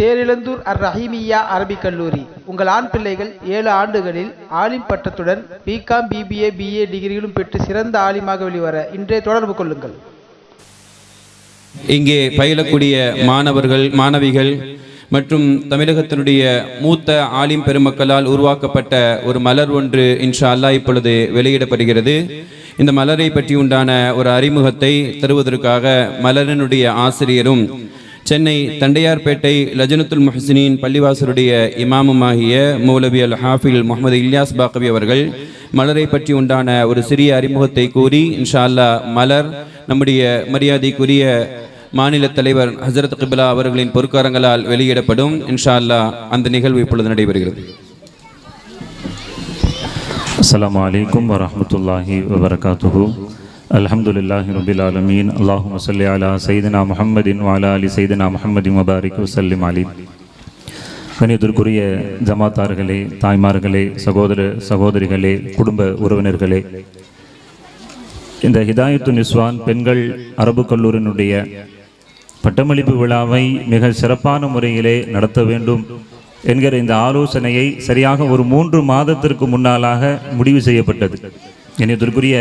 தேரிழந்தூர் அர் ரஹீமியா அரபிக் கல்லூரி. உங்கள் ஆண் பிள்ளைகள் ஏழு ஆண்டுகளில் ஆலிம் பட்டத்துடன் பிகாம் பிபிஏ பிஏ டிகிரிகளும் பெற்று சிறந்த ஆலிமாக வெளிவர இன்றே தொடர்பு கொள்ளுங்கள். இங்கே பயிலக்கூடிய மாணவர்கள் மாணவிகள் மற்றும் தமிழகத்தினுடைய மூத்த ஆலிம் பெருமக்களால் உருவாக்கப்பட்ட ஒரு மலர் ஒன்று இன்ஷா அல்லா இப்பொழுது வெளியிடப்படுகிறது. இந்த மலரை பற்றி உண்டான ஒரு அறிமுகத்தை தருவதற்காக மலரினுடைய ஆசிரியரும் சென்னை தண்டையார்பேட்டை லஜனத்துல் முஹசினின் பள்ளிவாசருடைய இமாமுமாகிய மௌலவி அல் ஹாஃபில் முகமது இல்யாஸ் பாக்கவி அவர்கள் மலரை பற்றி உண்டான ஒரு சிறிய அறிமுகத்தை கூறி இன்ஷா அல்லா மலர் நம்முடைய மரியாதைக்குரிய மாநில தலைவர் ஹசரத் கிபிலா அவர்களின் பொற்காரங்களால் வெளியிடப்படும் இன்ஷா அல்லா அந்த நிகழ்வு இப்பொழுது நடைபெறுகிறது. அஸ்லாம் வலைக்கம் வரமத்துல்லாஹி வபர்காத்து الحمد لله رب العالمين اللهم صل على سيدنا محمد وعلى آل سيدنا محمد وبارك وسلم عليه கணியத்திற்குரிய ஜமாத்தார்களே தாய்மார்களே சகோதர சகோதரிகளே குடும்ப உறவினர்களே இந்த ஹிதாயத்து நிஸ்வான் பெண்கள் அரபு கல்லூரியினுடைய பட்டமளிப்பு விழாவை மிக சிறப்பான முறையிலே நடத்த வேண்டும் என்கிற இந்த ஆலோசனையை சரியாக ஒரு மூன்று மாதத்திற்கு முன்னாலாக முடிவு செய்யப்பட்டது என்னத்திற்குரிய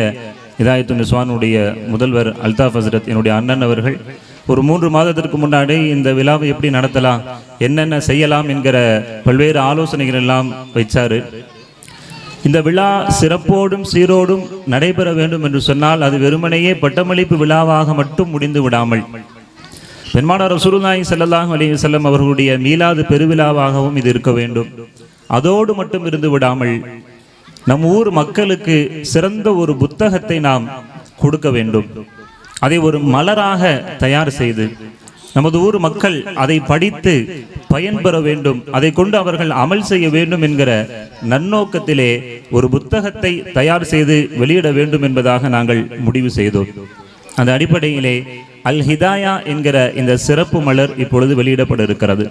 இதாயத்து நிஸ்வானுடைய முதல்வர் அல்தாஃப் ஹசரத் என்னுடைய அண்ணன் அவர்கள் ஒரு மூன்று மாதத்திற்கு முன்னாடி இந்த விழாவை எப்படி நடத்தலாம் என்னென்ன செய்யலாம் என்கிற பல்வேறு ஆலோசனைகள் எல்லாம் வைச்சாரு. இந்த விழா சிறப்போடும் சீரோடும் நடைபெற வேண்டும் என்று சொன்னால் அது வெறுமனையே பட்டமளிப்பு விழாவாக மட்டும் முடிந்து விடாமல் பெண்மாடார ரசூலுல்லாஹி ஸல்லல்லாஹு அலி வஸல்லம் அவர்களுடைய மீலாது பெருவிழாவாகவும் இது இருக்க வேண்டும். அதோடு மட்டும் இருந்து விடாமல் நம் ஊர் மக்களுக்கு சிறந்த ஒரு புத்தகத்தை நாம் கொடுக்க வேண்டும். அதை ஒரு மலராக தயார் செய்து நமது ஊர் மக்கள் அதை படித்து பயன்பெற வேண்டும் அதை கொண்டு அவர்கள் அமல் செய்ய வேண்டும் என்கிற நன்னோக்கத்திலே ஒரு புத்தகத்தை தயார் செய்து வெளியிட வேண்டும் என்பதாக நாங்கள் முடிவு செய்தோம். அந்த அடிப்படையிலே அல் ஹிதாயா என்கிற இந்த சிறப்பு மலர் இப்பொழுது வெளியிடப்பட இருக்கிறது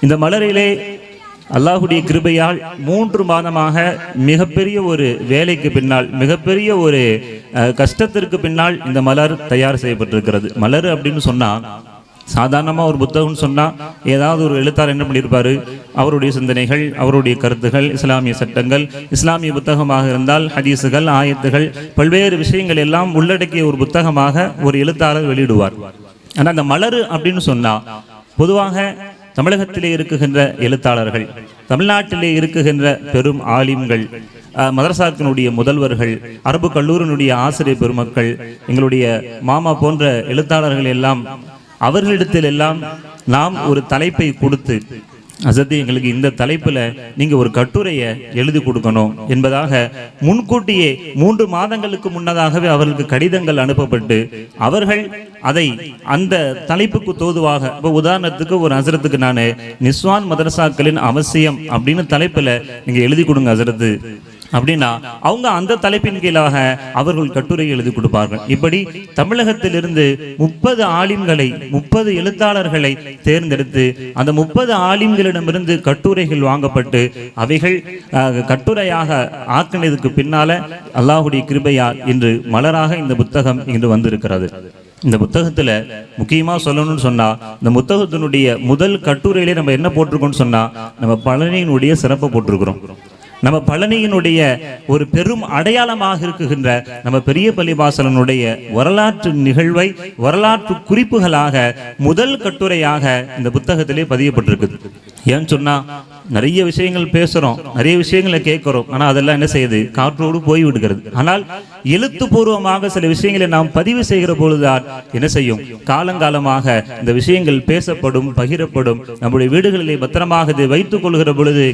இந்த மலரிலே அல்லாஹுடைய கிருபையால் மூன்று மாதமாக மிகப்பெரிய ஒரு வேலைக்கு பின்னால் மிகப்பெரிய ஒரு கஷ்டத்திற்கு பின்னால் இந்த மலர் தயார் செய்யப்பட்டிருக்கிறது. மலர் அப்படின்னு சொன்னால் சாதாரணமாக ஒரு புத்தகம்னு சொன்னால் ஏதாவது ஒரு எழுத்தாளர் என்ன பண்ணியிருப்பார்? அவருடைய சிந்தனைகள் அவருடைய கருத்துகள் இஸ்லாமிய சட்டங்கள் இஸ்லாமிய புத்தகமாக இருந்தால் ஹதீஸுகள் ஆயத்துகள் பல்வேறு விஷயங்கள் எல்லாம் உள்ளடக்கிய ஒரு புத்தகமாக ஒரு எழுத்தாளர் வெளியிடுவார். ஆனால் அந்த மலர் அப்படின்னு சொன்னால் பொதுவாக தமிழகத்திலே இருக்குகின்ற எழுத்தாளர்கள் தமிழ்நாட்டிலே இருக்குகின்ற பெரும் ஆலிம்கள் அஹ், மதரசாக்களுடைய முதல்வர்கள் அரபு கல்லூரினுடைய ஆசிரியர் பெருமக்கள் எங்களுடைய மாமா போன்ற எழுத்தாளர்கள் எல்லாம் அவர்களிடத்தில் எல்லாம் நாம் ஒரு தலைப்பை கொடுத்து அசத்தி எங்களுக்கு இந்த தலைப்புல நீங்க ஒரு கட்டுரையை எழுதி கொடுக்கணும் என்பதாக முன்கூட்டியே மூன்று மாதங்களுக்கு முன்னதாகவே அவர்களுக்கு கடிதங்கள் அனுப்பப்பட்டு அவர்கள் அதை அந்த தலைப்புக்கு தோதுவாக இப்போ உதாரணத்துக்கு ஒரு அசரத்துக்கு நான் நிஸ்வான் மதரசாக்களின் அவசியம் அப்படின்னு தலைப்புல நீங்க எழுதி கொடுங்க அசரத்து அப்படின்னா அவங்க அந்த தலைப்பின் கீழாக அவர்கள் கட்டுரை எழுதி கொடுப்பார்கள். இப்படி தமிழகத்திலிருந்து முப்பது ஆலிம்களை முப்பது எழுத்தாளர்களை தேர்ந்தெடுத்து அந்த முப்பது ஆலிம்களிடமிருந்து கட்டுரைகள் வாங்கப்பட்டு அவைகள் கட்டுரையாக ஆக்கினதுக்கு பின்னால அல்லாஹுடைய கிருபையால் இன்று மலராக இந்த புத்தகம் இன்று வந்திருக்கிறது. இந்த புத்தகத்துல முக்கியமா சொல்லணும்னு சொன்னா இந்த புத்தகத்தினுடைய முதல் கட்டுரையிலே நம்ம என்ன போட்டிருக்கோம்னு சொன்னா நம்ம பழனியினுடைய சிறப்பை போட்டிருக்கிறோம். நம்ம பழனியினுடைய ஒரு பெரும் அடையாளமாக இருக்குகின்ற நம்ம பெரிய பள்ளிவாசலனுடைய வரலாற்று நிகழ்வை வரலாற்று குறிப்புகளாக முதல் கட்டுரையாக இந்த புத்தகத்திலே பதியப்பட்டிருக்குது. ஏன்னு சொன்னா நிறைய விஷயங்கள் பேசுறோம் நிறைய விஷயங்களை கேட்கிறோம். ஆனா அதெல்லாம் என்ன செய்யுது? காற்றோடு போய் விடுகிறது. ஆனால் எழுத்துப்பூர்வமாக சில விஷயங்களை நாம் பதிவு செய்கிற பொழுதுதான் என்ன செய்யும்? காலங்காலமாக இந்த விஷயங்கள் பேசப்படும் பகிரப்படும் நம்முடைய வீடுகளிலே பத்திரமாக இதை வைத்துக் கொள்கிற பொழுது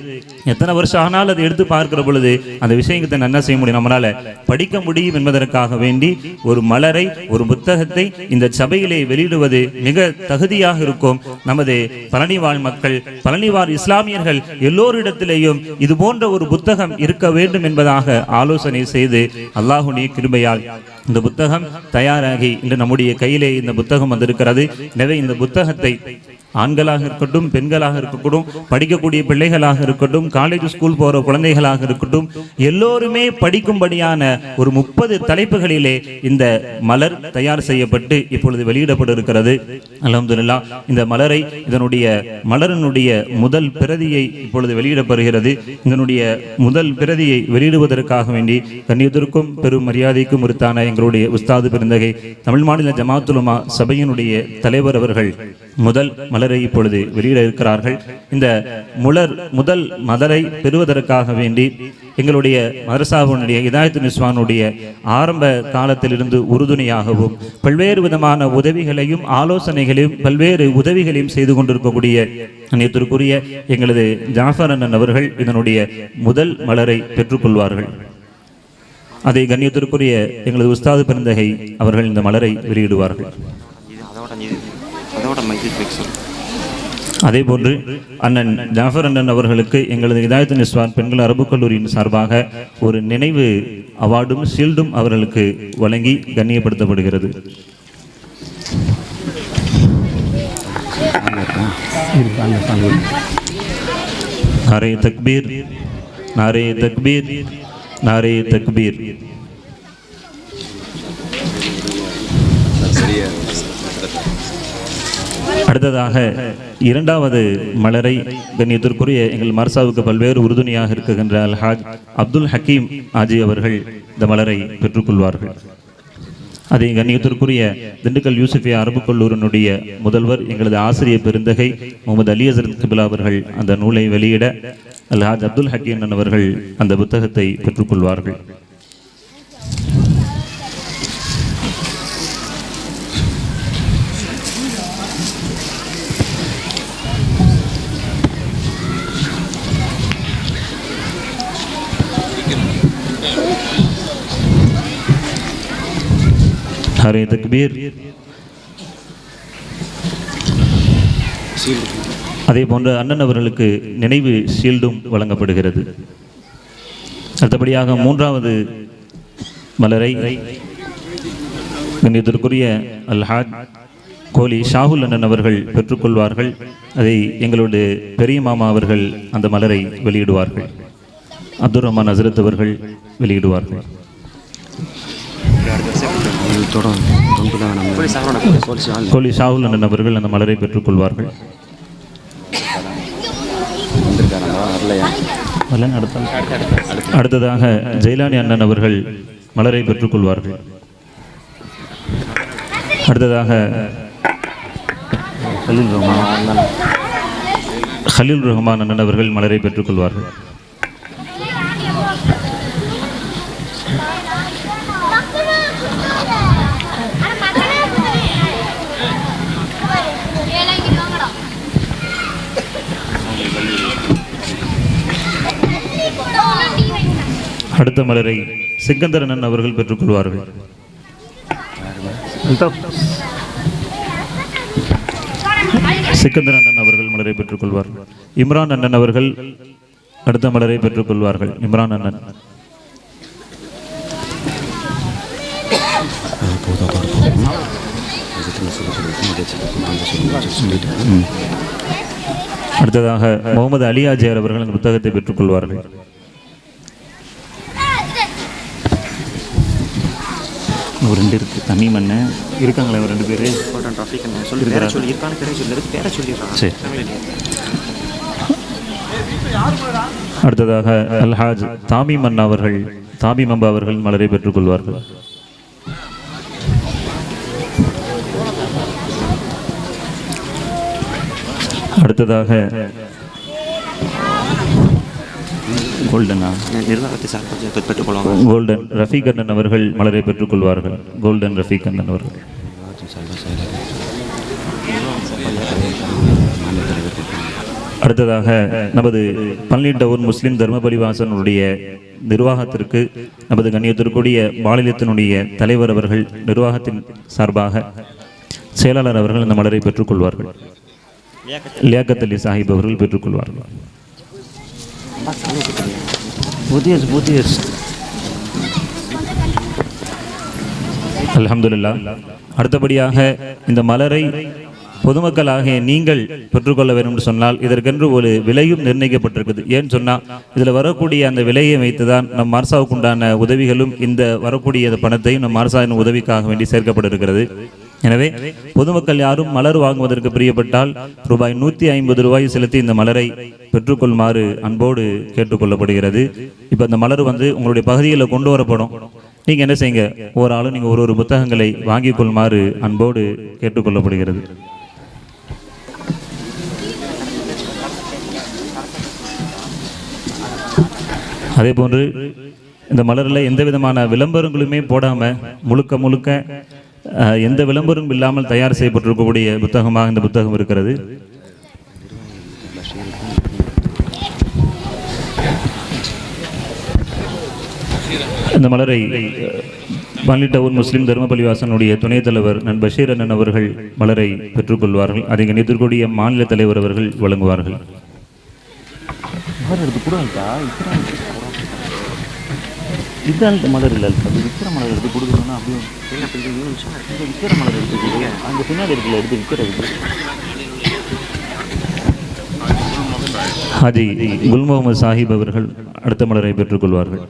எத்தனை வருஷம் ஆனாலும் அதை எடுத்து பார்க்கிற பொழுது அந்த விஷயத்தை என்ன செய்ய முடியும்? நம்மளால படிக்க முடியும் என்பதற்காக வேண்டி ஒரு மலரை ஒரு புத்தகத்தை இந்த சபையிலே வெளியிடுவது மிக தகுதியாக இருக்கும். நமது பழனிவாழ் மக்கள் பழனிவாழ் இஸ்லாமியர்கள் எல்லோரிடத்திலேயும் இது போன்ற ஒரு புத்தகம் இருக்க வேண்டும் என்பதாக ஆலோசனை செய்து அல்லாஹுடைய கிருபையால் இந்த புத்தகம் தயாராகி இன்று நம்முடைய கையிலே இந்த புத்தகம் வந்திருக்கிறது. எனவே இந்த புத்தகத்தை ஆண்களாக இருக்கட்டும் பெண்களாக இருக்கட்டும் படிக்கக்கூடிய பிள்ளைகளாக இருக்கட்டும் காலேஜ் ஸ்கூல் போற குழந்தைகளாக இருக்கட்டும் எல்லோருமே படிக்கும்படியான ஒரு முப்பது தலைப்புகளிலே இந்த மலர் தயார் செய்யப்பட்டு இப்பொழுது வெளியிடப்பட இருக்கிறது அலமதுல்லா இந்த மலரை இதனுடைய மலரினுடைய முதல் பிரதியை இப்பொழுது வெளியிடப்படுகிறது. இதனுடைய முதல் பிரதியை வெளியிடுவதற்காக வேண்டி கண்ணியத்திற்கும் பெரும் மரியாதைக்கும் உருத்தான எங்களுடைய உஸ்தாது பெருந்தகை தமிழ் மாநில ஜமாத்துலுமா சபையினுடைய தலைவர் அவர்கள் முதல் மலர் இப்பொழுது வெளியிட இருக்கிறார்கள். இந்த முலர் முதல் மலரை பெறுவதற்காக வேண்டி எங்களுடைய மதரசாவுடைய இதாயத்து நிஸ்வானுடைய ஆரம்ப காலத்திலிருந்து உறுதுணையாகவும் பல்வேறு விதமான உதவிகளையும் ஆலோசனைகளையும் பல்வேறு உதவிகளையும் செய்து கொண்டிருக்கக்கூடிய நேற்றுக்குரிய எங்களது ஜாஃபர் அண்ணன் அவர்கள் இதனுடைய முதல் மலரை பெற்றுக்கொள்வார்கள். அதை கண்ணியத்திற்குரிய எங்களது உஸ்தாது பெருந்தகை அவர்கள் இந்த மலரை வெளியிடுவார்கள். அதோட இது அதோட மைதி ஃபிக்ஸ் அதே போன்று அண்ணன் ஜாஃபர் அண்ணன் அவர்களுக்கு எங்களது இதாயத்து நிஸ்வான் பெண்கள் அரபு கல்லூரியின் சார்பாக ஒரு நினைவு அவார்டும் ஷீல்டும் அவர்களுக்கு வழங்கி கண்ணியப்படுத்தப்படுகிறது. நாரே தக்பீர் நாரே தக்பீர் நாரே தக்பீர். அடுத்ததாக இரண்டாவது மலரை கண்ணியத்திற்குரிய எங்கள் மர்சாவுக்கு பல்வேறு உறுதுணையாக இருக்குகின்ற அல்ஹாஜ் அப்துல் ஹக்கீம் ஆஜி அவர்கள் இந்த மலரை பெற்றுக்கொள்வார்கள். அதை கண்ணியத்திற்குரிய திண்டுக்கல் யூசுஃபியா அரபு கல்லூரினுடைய முதல்வர் எங்களது ஆசிரியர் பெருந்தகை முகமது அலி அசரத் கிபிலா அவர்கள் அந்த நூலை வெளியிட அல்ஹாஜ் அப்துல் ஹக்கீம் அவர்கள் அந்த புத்தகத்தை பெற்றுக்கொள்வார்கள். ஹரே தக்பீர் அதே போன்ற அண்ணன் அவர்களுக்கு நினைவு ஷீல்டும் வழங்கப்படுகிறது. அடுத்தபடியாக மூன்றாவது மலரை கண்ணியத்திற்குரிய அல்ஹாத் கோலி ஷாகுல் அண்ணன் அவர்கள் பெற்றுக்கொள்வார்கள். அதை எங்களுடைய பெரிய மாமா அவர்கள் அந்த மலரை வெளியிடுவார்கள். அப்துல் ரஹ்மான் ஹசரத் அவர்கள் வெளியிடுவார்கள். கோலி ஷாகுல் அண்ணன் அவர்கள் அந்த மலரை பெற்றுக்கொள்வார்கள். அடுத்ததாக ஜெயலானி அண்ணன் அவர்கள் மலரை பெற்றுக்கொள்வார்கள். அடுத்ததாக ஹலீல் ரஹ்மான் ஹலீல் ரஹ்மான் அண்ணன் அவர்கள் மலரை பெற்றுக்கொள்வார்கள். அடுத்த மலரை சிக்கந்தரனன் அவர்கள் பெற்றுக்கொள்வார்கள். சிக்கந்தர் அண்ணன் அவர்கள் மலரை பெற்றுக்கொள்வார்கள் இம்ரான் அண்ணன் அவர்கள் அடுத்த மலரை பெற்றுக்கொள்வார்கள். இம்ரான் அண்ணன் அடுத்ததாக முகமது அலி ஆஜியார் அவர்கள் அந்த புத்தகத்தை பெற்றுக்கொள்வார்கள். ஒரு ரெண்டு இருக்கு. தண்ணி மண்ணு. இருக்காங்களே ஒரு ரெண்டு பேர்? இம்பார்ட்டன்ட் ட்ராஃபிக் சொல்லி. பேரை சொல்லி. இருக்கான்னு பேரை சொல்லி. இருக்கு பேரை சொல்லிடுறான் சரி. அடுத்ததாக அல்ஹாஜ் தாமி மன்னா அவர்கள் தாமி மம்பா அவர்கள் மலரை பெற்றுக்கொள்வார்கள் அடுத்ததாக கோல்டனா நிர்வாகத்தை சார்பு பெற்றுக்கொள்வாங்க கோல்டன் ரஃபீக் அண்ணன் அவர்கள் மலரை பெற்றுக்கொள்வார்கள். கோல்டன் ரஃபீக் அண்ணன் அவர்கள். அடுத்ததாக நமது பன்னிண்டவர் முஸ்லிம் தர்ம பரிவாசனுடைய நிர்வாகத்திற்கு நமது கண்ணியத்திற்குரிய மாநிலத்தினுடைய தலைவர் அவர்கள் நிர்வாகத்தின் சார்பாக செயலாளர் அவர்கள் இந்த மலரை பெற்றுக்கொள்வார்கள். லியாக்கத் அலி சாஹிப் அவர்கள் பெற்றுக்கொள்வார்கள். புதியஸ் புதியஸ் அல்ஹம்துலில்லாஹ். அடுத்தபடியாக இந்த மலரை பொதுமக்களாகிய நீங்கள் பெற்றுக்கொள்ள வேண்டும் என்று சொன்னால் இதற்கென்று ஒரு விலையும் நிர்ணயிக்கப்பட்டிருக்குது. ஏன்னு சொன்னால் இதில் வரக்கூடிய அந்த விலையை வைத்து தான் நம் மார்சாவுக்கு உண்டான உதவிகளும் இந்த வரக்கூடிய பணத்தையும் நம் மார்சாவின் உதவிக்காக வேண்டி சேர்க்கப்பட்டிருக்கிறது. எனவே பொதுமக்கள் யாரும் மலர் வாங்குவதற்கு பிரியப்பட்டால் ரூபாய் நூற்றி ஐம்பது ரூபாய் செலுத்தி இந்த மலரை பெற்றுக்கொள்ளுமாறு அன்போடு கேட்டுக்கொள்ளப்படுகிறது. இப்போ இந்த மலர் வந்து உங்களுடைய பகுதிகளில் கொண்டு வரப்படும். நீங்கள் என்ன செய்யுங்க? ஒரு ஆளும் நீங்கள் ஒரு ஒரு புத்தகங்களை வாங்கிக் கொள்ளுமாறு அன்போடு கேட்டுக்கொள்ளப்படுகிறது. அதே போன்று இந்த மலரில் எந்த விதமான விளம்பரங்களுமே போடாமல் முழுக்க முழுக்க எந்த விளம்பரமும் இல்லாமல் தயார் செய்யப்பட்டிருக்கக்கூடிய புத்தகமாக இந்த புத்தகம் இருக்கிறது. இந்த மலரை பள்ளி டவுன் முஸ்லிம் தர்மபள்ளிவாசனுடைய துணைத் தலைவர் நன் பஷீர் அண்ணன் அவர்கள் மலரை பெற்றுக்கொள்வார்கள். அதை நிதிர்கூடிய மாநில தலைவர் அவர்கள் வழங்குவார்கள். இதான் இந்த மலர் இல்லை அது விற்கிற மலர் எடுத்து கொடுக்கணும்னா அப்படியே. இந்த விற்கிற மலர் எடுத்து அங்கே பின்னாடி இருக்குல்ல எடுத்து விற்கிறது ஹாஜி குல் முகமது சாஹிப் அவர்கள் அடுத்த மலரை பெற்றுக்கொள்வார்கள்.